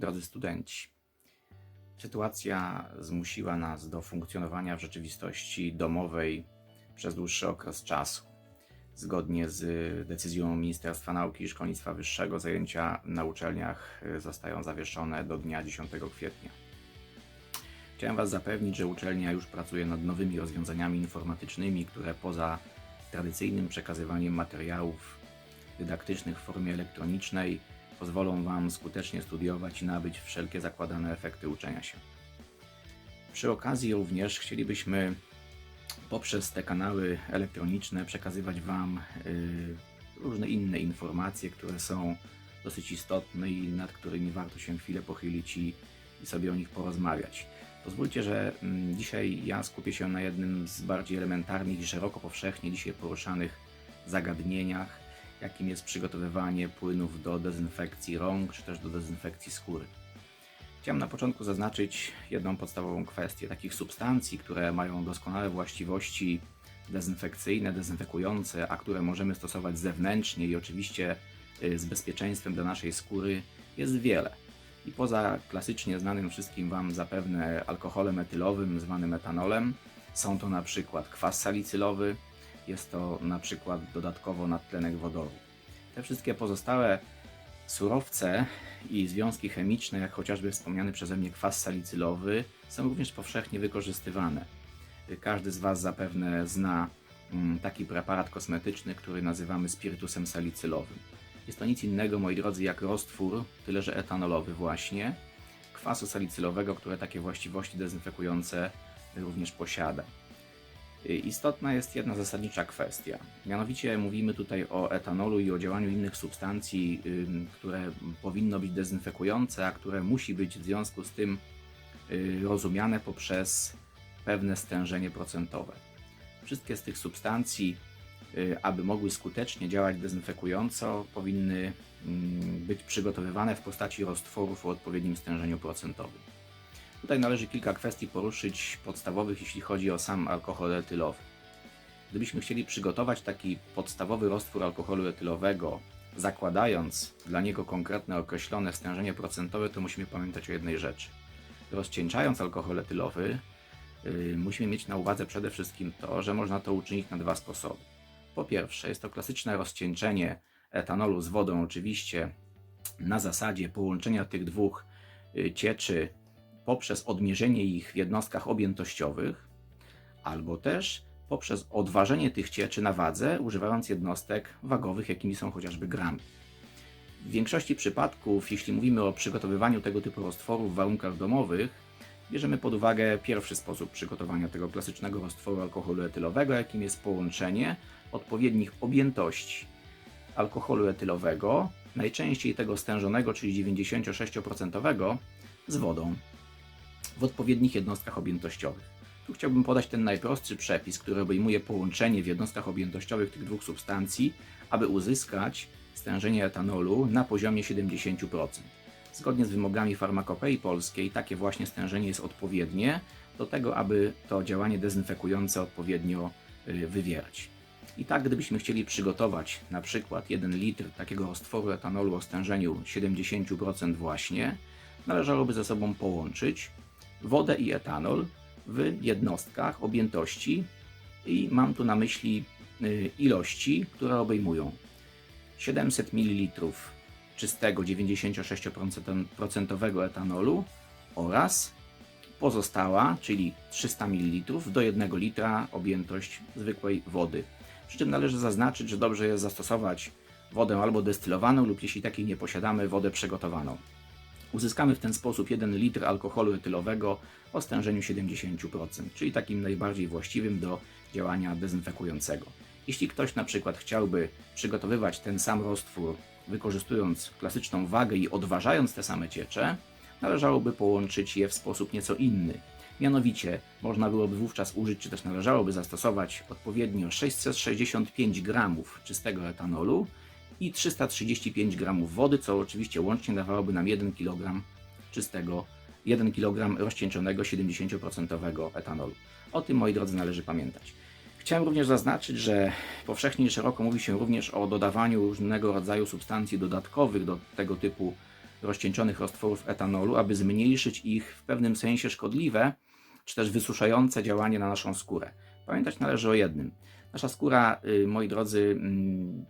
Drodzy studenci, sytuacja zmusiła nas do funkcjonowania w rzeczywistości domowej przez dłuższy okres czasu. Zgodnie z decyzją Ministerstwa Nauki i Szkolnictwa Wyższego, zajęcia na uczelniach zostają zawieszone do dnia 10 kwietnia. Chciałem Was zapewnić, że uczelnia już pracuje nad nowymi rozwiązaniami informatycznymi, które poza tradycyjnym przekazywaniem materiałów dydaktycznych w formie elektronicznej pozwolą Wam skutecznie studiować i nabyć wszelkie zakładane efekty uczenia się. Przy okazji również chcielibyśmy poprzez te kanały elektroniczne przekazywać Wam y, różne inne informacje, które są dosyć istotne i nad którymi warto się chwilę pochylić i, i sobie o nich porozmawiać. Pozwólcie, że mm, dzisiaj ja skupię się na jednym z bardziej elementarnych i szeroko powszechnie dzisiaj poruszanych zagadnieniach, jakim jest przygotowywanie płynów do dezynfekcji rąk czy też do dezynfekcji skóry. Chciałem na początku zaznaczyć jedną podstawową kwestię takich substancji, które mają doskonałe właściwości dezynfekcyjne, dezynfekujące, a które możemy stosować zewnętrznie i oczywiście y, z bezpieczeństwem dla naszej skóry, jest wiele. I poza klasycznie znanym wszystkim Wam zapewne alkoholem etylowym zwanym etanolem, są to na przykład kwas salicylowy, jest to na przykład dodatkowo nadtlenek wodorowy. Te wszystkie pozostałe surowce i związki chemiczne, jak chociażby wspomniany przeze mnie kwas salicylowy, są również powszechnie wykorzystywane. Każdy z Was zapewne zna mm, taki preparat kosmetyczny, który nazywamy spirytusem salicylowym. Jest to nic innego, moi drodzy, jak roztwór, tyle że etanolowy właśnie, kwasu salicylowego, które takie właściwości dezynfekujące również posiada. Y, Istotna jest jedna zasadnicza kwestia. Mianowicie mówimy tutaj o etanolu i o działaniu innych substancji, które powinno być dezynfekujące, a które musi być w związku z tym y, rozumiane poprzez pewne stężenie procentowe. Wszystkie z tych substancji, y, aby mogły skutecznie działać dezynfekująco, powinny mm, być przygotowywane w postaci roztworów o odpowiednim stężeniu procentowym. Tutaj należy kilka kwestii poruszyć podstawowych, jeśli chodzi o sam alkohol etylowy. Gdybyśmy chcieli przygotować taki podstawowy roztwór alkoholu etylowego, zakładając dla niego konkretne określone stężenie procentowe, to musimy pamiętać o jednej rzeczy. Rozcieńczając alkohol etylowy, yy, musimy mieć na uwadze przede wszystkim to, że można to uczynić na dwa sposoby. Po pierwsze, jest to klasyczne rozcieńczenie etanolu z wodą, oczywiście na zasadzie połączenia tych dwóch yy, cieczy poprzez odmierzenie ich w jednostkach objętościowych, albo też poprzez odważenie tych cieczy na wadze, używając jednostek wagowych, jakimi są chociażby gramy. W większości przypadków, jeśli mówimy o przygotowywaniu tego typu roztworów w warunkach domowych, bierzemy pod uwagę pierwszy sposób przygotowania tego klasycznego roztworu alkoholu etylowego, jakim jest połączenie odpowiednich objętości alkoholu etylowego, najczęściej tego stężonego, czyli 96%, z wodą w odpowiednich jednostkach objętościowych. Tu chciałbym podać ten najprostszy przepis, który obejmuje połączenie w jednostkach objętościowych tych dwóch substancji, aby uzyskać stężenie etanolu na poziomie 70%. Zgodnie z wymogami farmakopei polskiej takie właśnie stężenie jest odpowiednie do tego, aby to działanie dezynfekujące odpowiednio y, wywierać. I tak, gdybyśmy chcieli przygotować na przykład 1 litr takiego roztworu etanolu o stężeniu 70% właśnie, należałoby ze sobą połączyć wodę i etanol w jednostkach objętości i mam tu na myśli y, ilości, które obejmują 700 ml czystego 96% etanolu oraz pozostała, czyli 300 ml do 1 litra objętość zwykłej wody. Przy czym należy zaznaczyć, że dobrze jest zastosować wodę albo destylowaną lub jeśli takiej nie posiadamy, wodę przygotowaną. Uzyskamy w ten sposób 1 litr alkoholu etylowego o stężeniu 70%, czyli takim najbardziej właściwym do działania dezynfekującego. Jeśli ktoś na przykład chciałby przygotowywać ten sam roztwór wykorzystując klasyczną wagę i odważając te same ciecze, należałoby połączyć je w sposób nieco inny. Mianowicie można byłoby wówczas użyć, czy też należałoby zastosować odpowiednio 665 gramów czystego etanolu i 335 g wody, co oczywiście łącznie dawałoby nam 1 kg czystego, 1 kg rozcieńczonego 70% etanolu. O tym, moi drodzy, należy pamiętać. Chciałem również zaznaczyć, że powszechnie szeroko mówi się również o dodawaniu różnego rodzaju substancji dodatkowych do tego typu rozcieńczonych roztworów etanolu, aby zmniejszyć ich w pewnym sensie szkodliwe, czy też wysuszające działanie na naszą skórę. Pamiętać należy o jednym. Nasza skóra, y, moi drodzy, mm,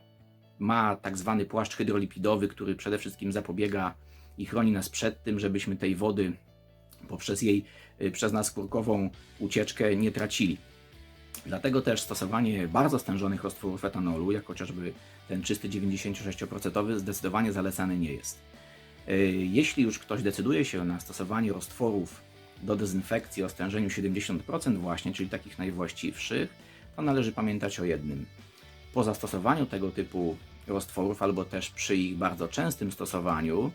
ma tak zwany płaszcz hydrolipidowy, który przede wszystkim zapobiega i chroni nas przed tym, żebyśmy tej wody poprzez jej y, przez nas skórkową ucieczkę nie tracili. Dlatego też stosowanie bardzo stężonych roztworów etanolu, jak chociażby ten czysty 96% zdecydowanie zalecany nie jest. Y, Jeśli już ktoś decyduje się na stosowanie roztworów do dezynfekcji o stężeniu 70% właśnie, czyli takich najwłaściwszych, to należy pamiętać o jednym. Po zastosowaniu tego typu roztworów, albo też przy ich bardzo częstym stosowaniu,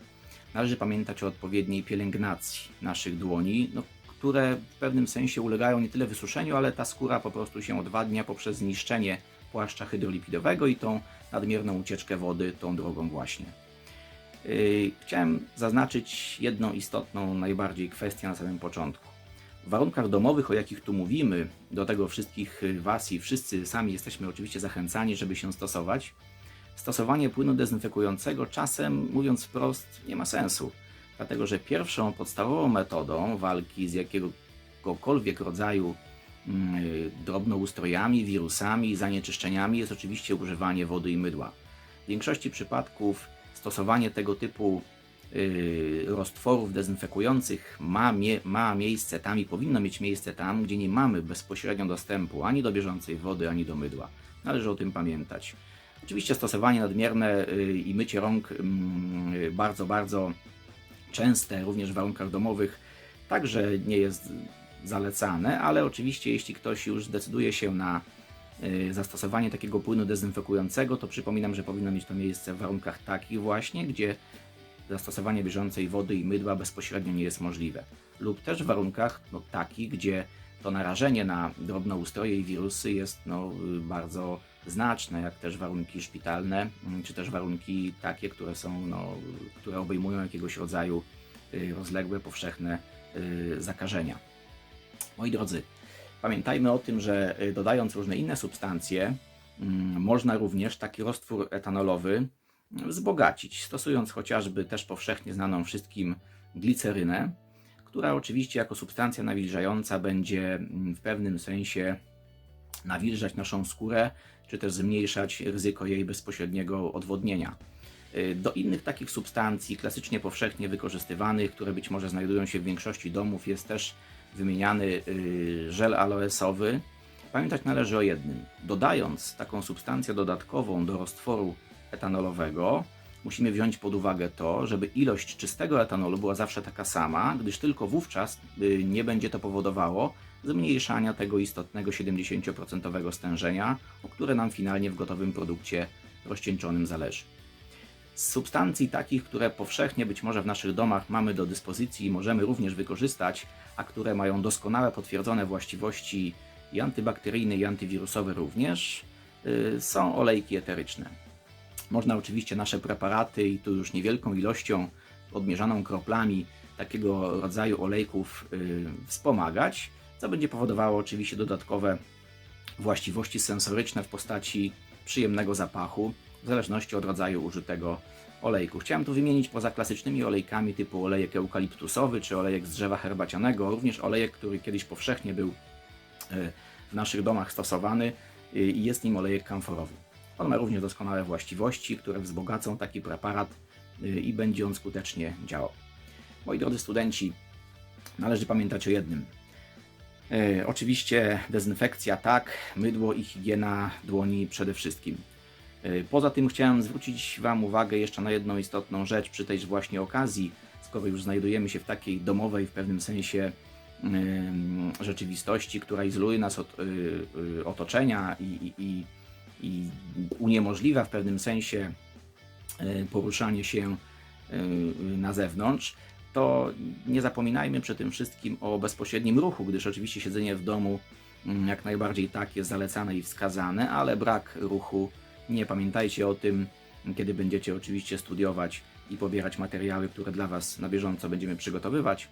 należy pamiętać o odpowiedniej pielęgnacji naszych dłoni, no, które w pewnym sensie ulegają nie tyle wysuszeniu, ale ta skóra po prostu się odwadnia poprzez zniszczenie płaszcza hydrolipidowego i tą nadmierną ucieczkę wody tą drogą właśnie. Yy, Chciałem zaznaczyć jedną istotną najbardziej kwestię na samym początku. W warunkach domowych, o jakich tu mówimy, do tego wszystkich Was i wszyscy sami jesteśmy oczywiście zachęcani, żeby się stosować, stosowanie płynu dezynfekującego czasem, mówiąc wprost, nie ma sensu. Dlatego, że pierwszą podstawową metodą walki z jakiegokolwiek rodzaju mm, drobnoustrojami, wirusami, zanieczyszczeniami jest oczywiście używanie wody i mydła. W większości przypadków stosowanie tego typu y, roztworów dezynfekujących ma, ma miejsce tam i powinno mieć miejsce tam, gdzie nie mamy bezpośrednio dostępu ani do bieżącej wody, ani do mydła. Należy o tym pamiętać. Oczywiście stosowanie nadmierne y, i mycie rąk mm, bardzo, bardzo częste, również w warunkach domowych, także nie jest zalecane, ale oczywiście jeśli ktoś już decyduje się na y, zastosowanie takiego płynu dezynfekującego, to przypominam, że powinno mieć to miejsce w warunkach takich właśnie, gdzie zastosowanie bieżącej wody i mydła bezpośrednio nie jest możliwe. Lub też w warunkach no, takich, gdzie to narażenie na drobnoustroje i wirusy jest no, y, bardzo znaczne, jak też warunki szpitalne, mm, czy też warunki takie, które są, no, które obejmują jakiegoś rodzaju y, rozległe, powszechne y, zakażenia. Moi drodzy, pamiętajmy o tym, że y, dodając różne inne substancje, mm, można również taki roztwór etanolowy mm, wzbogacić, stosując chociażby też powszechnie znaną wszystkim glicerynę, która oczywiście jako substancja nawilżająca będzie w pewnym sensie nawilżać naszą skórę, czy też zmniejszać ryzyko jej bezpośredniego odwodnienia. Y, Do innych takich substancji, klasycznie powszechnie wykorzystywanych, które być może znajdują się w większości domów, jest też wymieniany y, żel aloesowy. Pamiętać należy o jednym. Dodając taką substancję dodatkową do roztworu etanolowego, musimy wziąć pod uwagę to, żeby ilość czystego etanolu była zawsze taka sama, gdyż tylko wówczas y, nie będzie to powodowało zmniejszania tego istotnego 70% stężenia, o które nam finalnie w gotowym produkcie rozcieńczonym zależy. Z substancji takich, które powszechnie być może w naszych domach mamy do dyspozycji i możemy również wykorzystać, a które mają doskonałe potwierdzone właściwości i antybakteryjne i antywirusowe również, y, są olejki eteryczne. Można oczywiście nasze preparaty i tu już niewielką ilością, odmierzaną kroplami takiego rodzaju olejków y, wspomagać, co będzie powodowało oczywiście dodatkowe właściwości sensoryczne w postaci przyjemnego zapachu, w zależności od rodzaju użytego olejku. Chciałem tu wymienić poza klasycznymi olejkami typu olejek eukaliptusowy czy olejek z drzewa herbacianego, również olejek, który kiedyś powszechnie był e, w naszych domach stosowany e, i jest nim olejek kamforowy. On ma również doskonałe właściwości, które wzbogacą taki preparat e, i będzie on skutecznie działał. Moi drodzy studenci, należy pamiętać o jednym. E, oczywiście dezynfekcja tak, mydło i higiena dłoni przede wszystkim. E, Poza tym chciałem zwrócić Wam uwagę jeszcze na jedną istotną rzecz przy tejże właśnie okazji, skoro już znajdujemy się w takiej domowej w pewnym sensie rzeczywistości, która izoluje nas od y, y, otoczenia i, i, i, i uniemożliwia w pewnym sensie y, poruszanie się y, na zewnątrz, to nie zapominajmy przy tym wszystkim o bezpośrednim ruchu, gdyż oczywiście siedzenie w domu mm, jak najbardziej tak jest zalecane i wskazane, ale brak ruchu nie pamiętajcie o tym, kiedy będziecie oczywiście studiować i pobierać materiały, które dla Was na bieżąco będziemy przygotowywać.